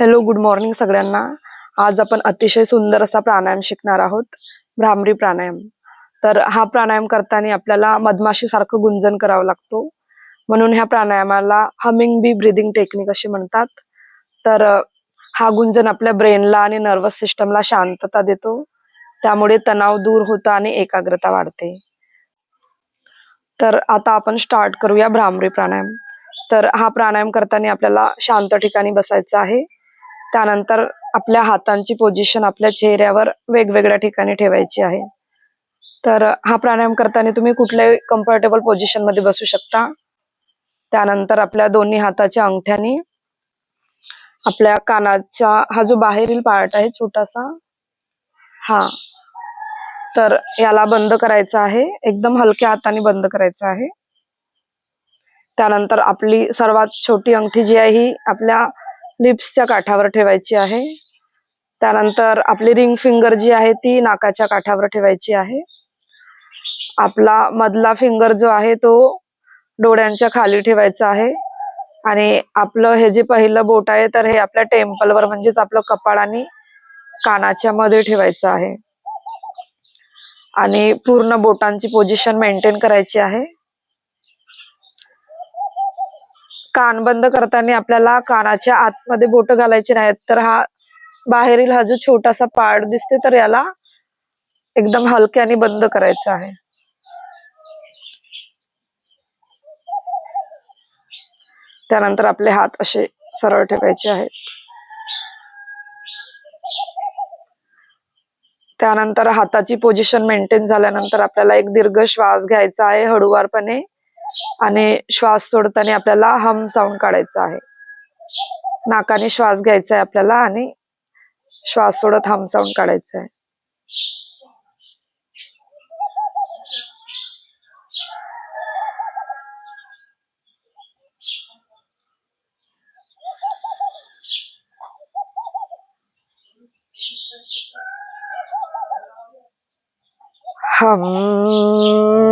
Hello good morning सगळ्यांना. आज आपण अतिशय सुंदर असा प्राणायाम शिकणार आहोत भ्रामरी प्राणायाम. तर हा प्राणायाम करताना आपल्याला मधमाशीसारखं गुंजन करावं लागतो. म्हणून ह्या प्राणायामाला हमिंग बी ब्रिदिंग टेक्निक अशी म्हणतात. तर हा गुंजन आपल्या ब्रेनला आणि नर्वस सिस्टमला शांतता देतो. त्यामुळे तणाव दूर होतो आणि एकाग्रता वाढते. तर आता आपण स्टार्ट करूया भ्रामरी प्राणायाम. तर हा प्राणायाम करताना आपल्याला शांत ठिकाणी बसायचं आहे. त्यानंतर आपल्या हातांची पोझिशन आपल्या चेहऱ्यावर वेगवेगळ्या ठिकाणी ठेवायची आहे. तर हा प्राणायाम करताना तुम्ही कुठल्याही कम्फर्टेबल पोझिशनमध्ये बसू शकता. त्यानंतर आपल्या दोन्ही हाताच्या अंगठ्यानी आपल्या कानाचा हा जो बाहेरील पार्ट आहे छोटासा हा. तर याला बंद करायचा आहे. एकदम हलक्या हाताने बंद करायचा आहे. त्यानंतर आपली सर्वात छोटी अंगठी जी आहे ही आपल्या लिप्सच्या काठावर ठेवायची आहे. त्यानंतर आपली रिंग फिंगर जी आहे ती नाकाच्या काठावर ठेवायची आहे. आपला मधला फिंगर जो आहे तो डोळ्यांच्या खाली ठेवायचा आहे. आणि आपलं हे जे पहिलं बोट आहे तर हे आपल्या टेम्पलवर म्हणजेच आपलं कपाळ आणि कानाच्या मध्ये ठेवायचं आहे. आणि पूर्ण बोटांची पोझिशन मेंटेन करायची आहे. कान बंद करताना आपल्याला कानाच्या आतमध्ये बोट घालायचे नाहीत तर हा बाहेरील हा जो छोटासा पार्ट दिसते तर याला एकदम हलक्याने बंद करायचा आहे. त्यानंतर आपले हात असे सरळ ठेवायचे आहेत. त्यानंतर हाताची पोझिशन मेंटेन झाल्यानंतर आपल्याला एक दीर्घ श्वास घ्यायचा आहे हळूवारपणे. आणि श्वास सोडताना आपल्याला हम साऊंड काढायचा आहे. नाकाने श्वास घ्यायचा आहे आपल्याला आणि श्वास सोडत हम साऊंड काढायचा आहे. हम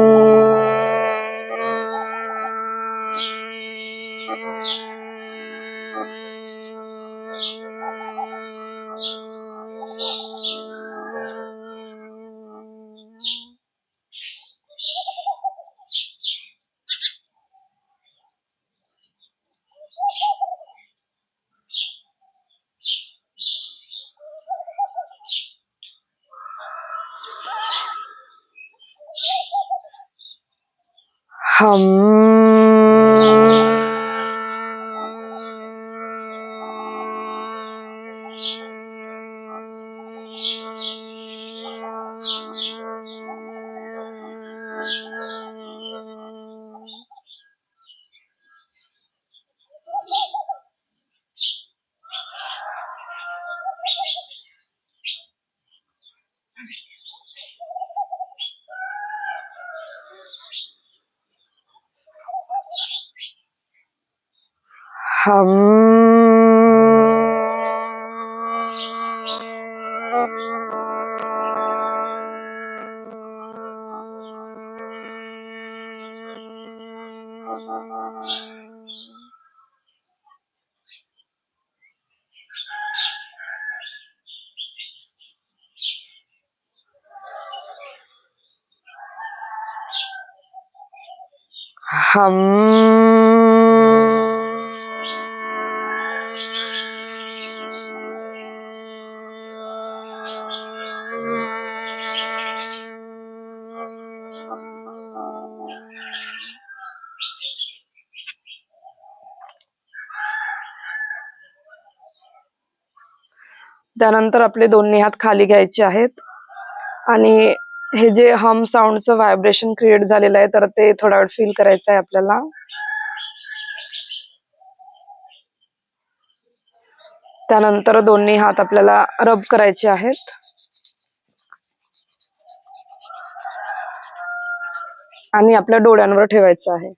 好。हम हम त्यानंतर आपले दोन्ही हात खाली घ्यायचे आहेत. आणि हे जे हम साऊंडचं व्हायब्रेशन क्रिएट झालेलं आहे तर ते थोडा वेळ फील करायचं आहे आपल्याला. त्यानंतर दोन्ही हात आपल्याला रब करायचे आहेत. आणि आपल्या डोळ्यांवर ठेवायचं आहे.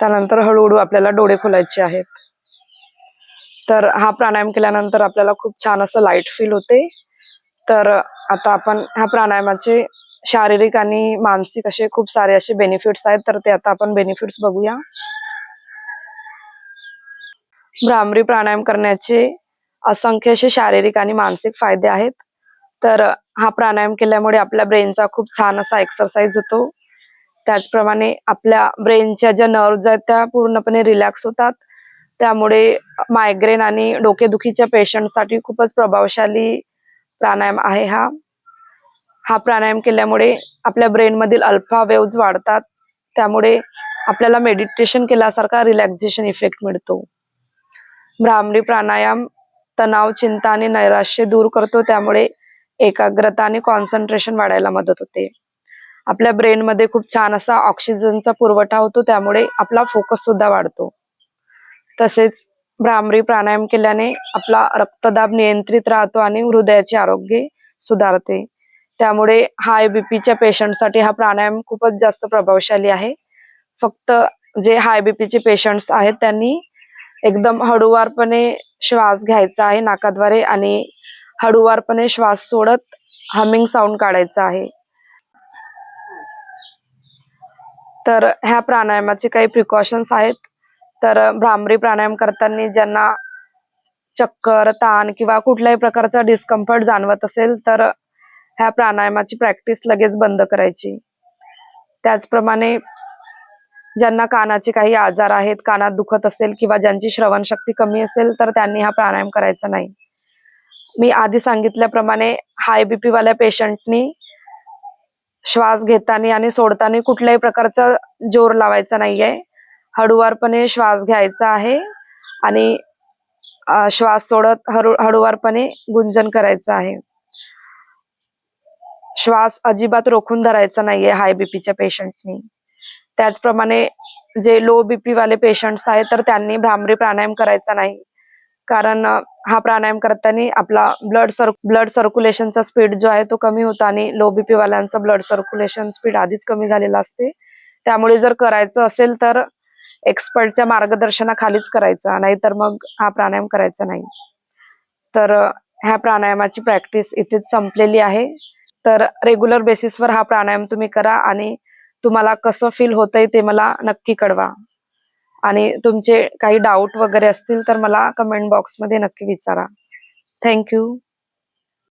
त्यानंतर हळूहळू आपल्याला डोळे खोलायचे आहेत. तर हा प्राणायाम केल्यानंतर आपल्याला खूप छान असं लाइट फील होते. तर आता आपण ह्या प्राणायामाचे शारीरिक आणि मानसिक असे खूप सारे असे बेनिफिट्स आहेत. तर ते आता आपण बेनिफिट्स बघूया. भ्रामरी प्राणायाम करण्याचे असंख्य असे शारीरिक आणि मानसिक फायदे आहेत. तर हा प्राणायाम केल्यामुळे आपल्या ब्रेनचा खूप छान असा एक्सरसाइज होतो. त्याचप्रमाणे आपल्या ब्रेनच्या ज्या नर्व्ज आहेत त्या पूर्णपणे रिलॅक्स होतात त्यामुळे मायग्रेन आणि डोकेदुखीच्या पेशंटसाठी खूपच प्रभावशाली प्राणायाम आहे हा. हा प्राणायाम केल्यामुळे आपल्या ब्रेनमधील अल्फा वेव्ज वाढतात त्यामुळे आपल्याला मेडिटेशन केल्यासारखा रिलॅक्झेशन इफेक्ट मिळतो. भ्रामरी प्राणायाम तणाव चिंता आणि नैराश्य दूर करतो त्यामुळे एकाग्रता आणि कॉन्सन्ट्रेशन वाढायला मदत होते. आपल्या ब्रेनमध्ये खूप छान असा ऑक्सिजनचा पुरवठा होतो त्यामुळे आपला फोकस सुद्धा वाढतो. तसेच भ्रामरी प्राणायाम केल्याने आपला रक्तदाब नियंत्रित राहतो आणि हृदयाचे आरोग्य सुधारते. त्यामुळे हाय बीपीच्या पेशंटसाठी हा प्राणायाम खूपच जास्त प्रभावशाली आहे. फक्त जे हाय बीपीचे पेशंट्स आहेत त्यांनी एकदम हळूवारपणे श्वास घ्यायचा आहे नाकाद्वारे आणि हळूवारपणे श्वास सोडत हमिंग साऊंड काढायचा आहे. तर ह्या प्राणायामाचे काही प्रिकॉशन्स आहेत. तर भ्रामरी प्राणायाम करताना ज्यांना चक्कर ताण किंवा कुठल्याही प्रकारचा डिस्कम्फर्ट जाणवत असेल तर ह्या प्राणायामाची प्रॅक्टिस लगेच बंद करायची. त्याचप्रमाणे ज्यांना कानाचे काही आजार आहेत कानात दुखत असेल किंवा ज्यांची श्रवणशक्ती कमी असेल तर त्यांनी हा प्राणायाम करायचा नाही. मी आधी सांगितल्याप्रमाणे हाय बीपीवाल्या पेशंटनी श्वास घेताना आणि सोडताना कुठल्याही प्रकारचा जोर लावायचा नाहीये. हळूवारपणे श्वास घ्यायचा आहे आणि श्वास सोडत हळू हळूवारपणे गुंजन करायचं आहे. श्वास अजिबात रोखून धरायचा नाहीये हाय बीपीच्या पेशंटनी त्याचप्रमाणे जे लो बीपी वाले पेशंट्स आहेत तर त्यांनी भ्रामरी प्राणायाम करायचा नाही. कारण हा प्राणायाम करताना आपला ब्लड सर्क ब्लड सर्क्युलेशनचा स्पीड जो आहे तो कमी होतो आणि लो बीपी वाल्यांचा ब्लड सर्क्युलेशन स्पीड आधीच कमी झालेला असते. त्यामुळे जर करायचं असेल तर एक्सपर्टच्या मार्गदर्शनाखालीच करायचा नाहीतर मग हा प्राणायाम करायचा नाही. तर ह्या प्राणायामाची प्रॅक्टिस इथेच संपलेली आहे. तर रेग्युलर बेसिसवर हा प्राणायाम तुम्ही करा आणि तुम्हाला कसं फील होतंय ते मला नक्की कळवा. आणि तुमचे काही डाऊट वगैरे असतील तर मला कमेंट बॉक्समध्ये नक्की विचारा. थँक्यू